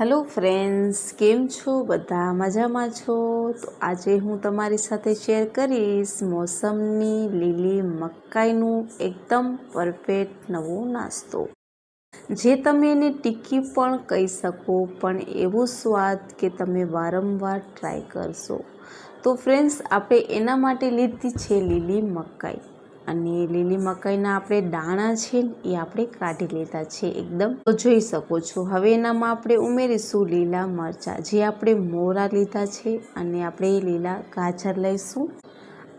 Hello friends, કેમ છો? બધા મજામાં છો? તો આજે હું તમારી સાથે શેર કરીશ મોસમની લીલી મકાઈનું એકદમ પરફેક્ટ નવો નાસ્તો. જે તમે એને ટિક્કી પણ કહી શકો, પણ એવો સ્વાદ કે તમે વારંવાર ટ્રાય કરશો. તો ફ્રેન્ડ્સ આપણે એના માટે લીધી છે લીલી મકાઈ. અને લીલી મકાઈના આપણે દાણા છે એ આપણે કાઢી લીધા છે એકદમ. તો જોઈ શકો છો, હવે એનામાં આપણે ઉમેરીશું લીલા મરચાં. જે આપણે મોરા લીધા છે અને આપણે લીલા ગાજર લઈશું.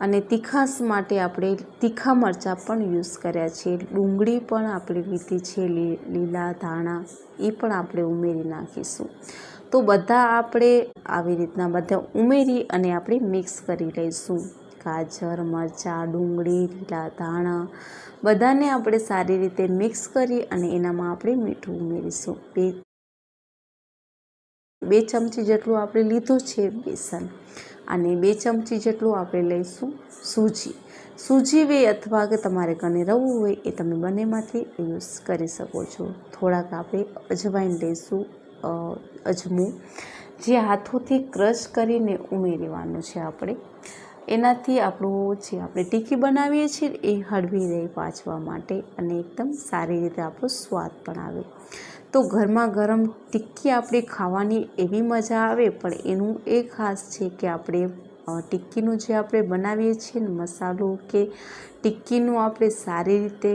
અને તીખાશ માટે આપણે તીખા મરચાં પણ યુઝ કર્યા છે. ડુંગળી પણ આપણે લીધી છે લીલા ધાણા, એ પણ આપણે ઉમેરી નાખીશું. તો બધા આપણે આવી રીતના બધા ઉમેરી અને આપણે મિક્સ કરી લઈશું. ગાજર, મરચાં, ડુંગળી, લીલા ધાણા, બધાને આપણે સારી રીતે મિક્સ કરી અને એનામાં આપણે મીઠું ઉમેરીશું. બે બે ચમચી જેટલું આપણે લીધું છે બેસન અને બે ચમચી જેટલું આપણે લઈશું સૂજી. સૂજી વે અથવા કે તમારે કને રવું હોય એ તમે બંનેમાંથી યુઝ કરી શકો છો. થોડાક આપણે અજવાઈન લઈશું અજમું. જે હાથોથી ક્રશ કરીને ઉમેરવાનું છે આપણે. એનાથી આપણું જે આપણે ટીકી બનાવીએ છીએ એ હળવી રહે પાછવા માટે અને એકદમ સારી રીતે આપણો સ્વાદ પણ આવે. તો ઘરમાં ગરમ ટિક્કી આપણે ખાવાની એવી મજા આવે, પણ એનું એ ખાસ છે કે આપણે ટિક્કીનું જે આપણે બનાવીએ છીએ ને મસાલો કે ટિક્કીનું આપણે સારી રીતે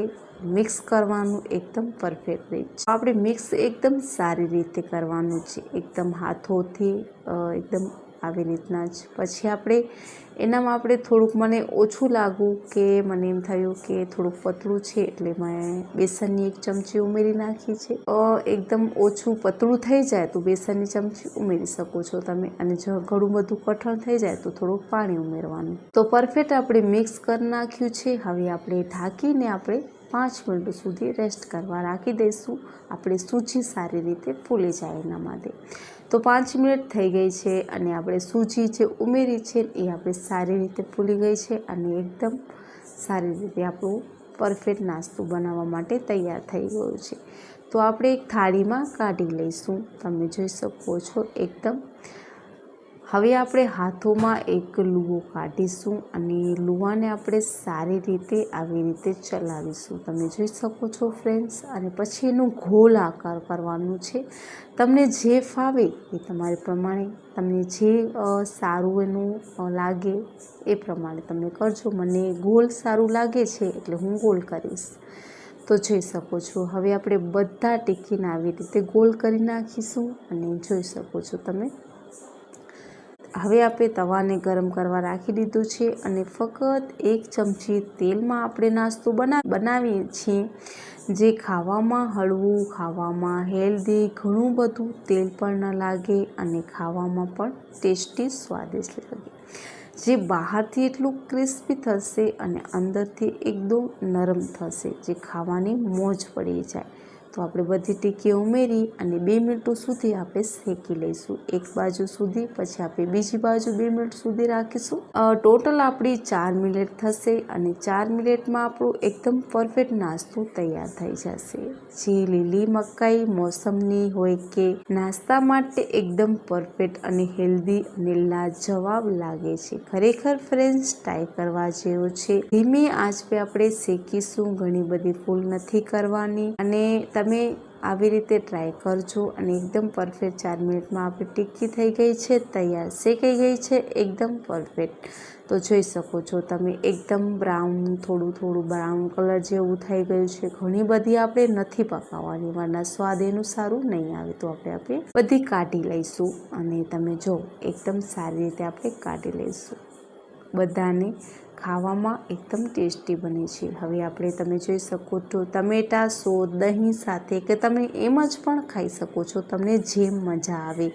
મિક્સ કરવાનું એકદમ પરફેક્ટ રહે છે. આપણે મિક્સ એકદમ સારી રીતે કરવાનું છે. એકદમ હાથોથી એકદમ આવી રીતના જ. પછી આપણે એનામાં આપણે થોડુંક મને ઓછું લાગ્યું કે મને એમ થયું કે થોડુંક પતળું છે એટલે મેં બેસનની એક ચમચી ઉમેરી નાખી છે. એકદમ ઓછું પતળું થઈ જાય તો બેસનની ચમચી ઉમેરી શકો છો તમે અને જો ઘણું બધું કઠણ થઈ જાય તો થોડુંક પાણી ઉમેરવાનું. તો પરફેક્ટ આપણે મિક્સ કરી નાખ્યું છે. હવે આપણે ઢાંકીને આપણે પાંચ મિનિટ સુધી રેસ્ટ કરવા રાખી દઈશું. આપણે સૂજી સારી રીતે ફૂલી જાય એના માટે. તો પાંચ મિનિટ થઈ ગઈ છે અને આપણે સૂજી જે ઉમેરી છે એ આપણે સારી રીતે ફૂલી ગઈ છે અને એકદમ સારી રીતે આપણું પરફેક્ટ નાસ્તો બનાવવા માટે તૈયાર થઈ ગયું છે. તો આપણે એક થાળીમાં કાઢી લઈશું. તમે જોઈ શકો છો એકદમ હવે આપણે હાથોમાં એક લુઓ કાઢીશું અને લુવાને આપણે સારી રીતે આવી રીતે ચલાવીશું. તમે જોઈ શકો છો ફ્રેન્ડ્સ, અને પછી એનું ઘોલ આકાર કરવાનું છે. તમને જે ફાવે એ તમારે પ્રમાણે, તમને જે સારું એનું લાગે એ પ્રમાણે તમે કરજો. મને ગોલ સારું લાગે છે એટલે હું ગોલ કરીશ. તો જોઈ શકો છો, હવે આપણે બધા ટીકીને આવી રીતે ગોલ કરી નાખીશું અને જોઈ શકો છો તમે હવે આપણે તવાને ગરમ કરવા રાખી દીધું છે અને ફક્ત એક ચમચી તેલમાં આપણે નાસ્તો બના, બનાવીએ છીએ. જે ખાવામાં હળવું, ખાવામાં હેલ્ધી, ઘણું બધું તેલ પણ ન લાગે અને ખાવામાં પણ ટેસ્ટી, સ્વાદિષ્ટ લાગે. જે બહારથી એટલું ક્રિસ્પી થશે અને અંદરથી એકદમ નરમ થશે, જે ખાવાની મોજ પડી જાય. તો આપણે બધી ટીકી ઉમેરી અને બે મિનિટો સુધી આપણે શેકી લઈશું. એક બાજુ સુધી, પછી આપણે બીજી બાજુ બે મિનિટ સુધી રાખીશું. ટોટલ આપણી ચાર મિનિટ થશે અને ચાર મિનિટમાં આપણું એકદમ પરફેક્ટ નાસ્તો તૈયાર થઈ જશે. જે, લીલી મકાઈ મોસમની હોય કે નાસ્તા માટે એકદમ પરફેક્ટ અને હેલ્ધી અને લાજવાબ લાગે છે. ખરેખર ફ્રેન્ડ્સ, ટ્રાય કરવા જેવો છે. ધીમી આંચ પે આપણે શેકીશું, ઘણી બધી ફૂલ નથી કરવાની અને આવી રીતે ટ્રાય કરજો અને એકદમ પરફેક્ટ ચાર મિનિટમાં આપણી ટિક્કી થઈ ગઈ છે, તૈયાર શેકાઈ ગઈ છે, એકદમ પરફેક્ટ તો જોઈ શકો છો તમે એકદમ બ્રાઉન થોડું થોડું બ્રાઉન કલર જેવું થઈ ગયું છે. ઘણી બધી આપણે નથી પકાવવાની વારના સ્વાદ એનું સારું નહીં આવે. તો આપણે આપણે બધી કાઢી લઈશું અને તમે જો એકદમ સારી રીતે આપણે કાઢી લઈશું. બધાને ખાવામાં એકદમ ટેસ્ટી બને છે. હવે આપણે તમે જોઈ શકો છો, ટમેટાં સો દહીં સાથે કે તમે એમ જ પણ ખાઈ શકો છો, તમને જેમ મજા આવે.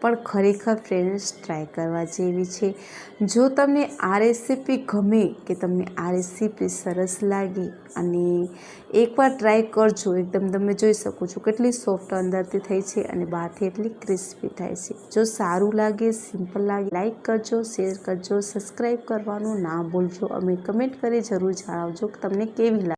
પણ ખરેખર ફ્રેન્ડ્સ ટ્રાય કરવા જેવી છે. જો તમને આ રેસીપી ગમે કે તમને આ રેસીપી સરસ લાગે અને એકવાર ટ્રાય કરજો, એકદમ તમે જોઈ શકો છો કેટલી સોફ્ટ અંદરથી થઈ છે અને બહારથી એટલી ક્રિસ્પી થાય છે. જો સારું લાગે સિમ્પલ લાગે લાઈક કરજો શેર કરજો સબસ્ક્રાઈબ કરવાનું ના ભૂલજો અમે કમેન્ટ કરી જરૂર જણાવજો કે તમને કેવી લાગે.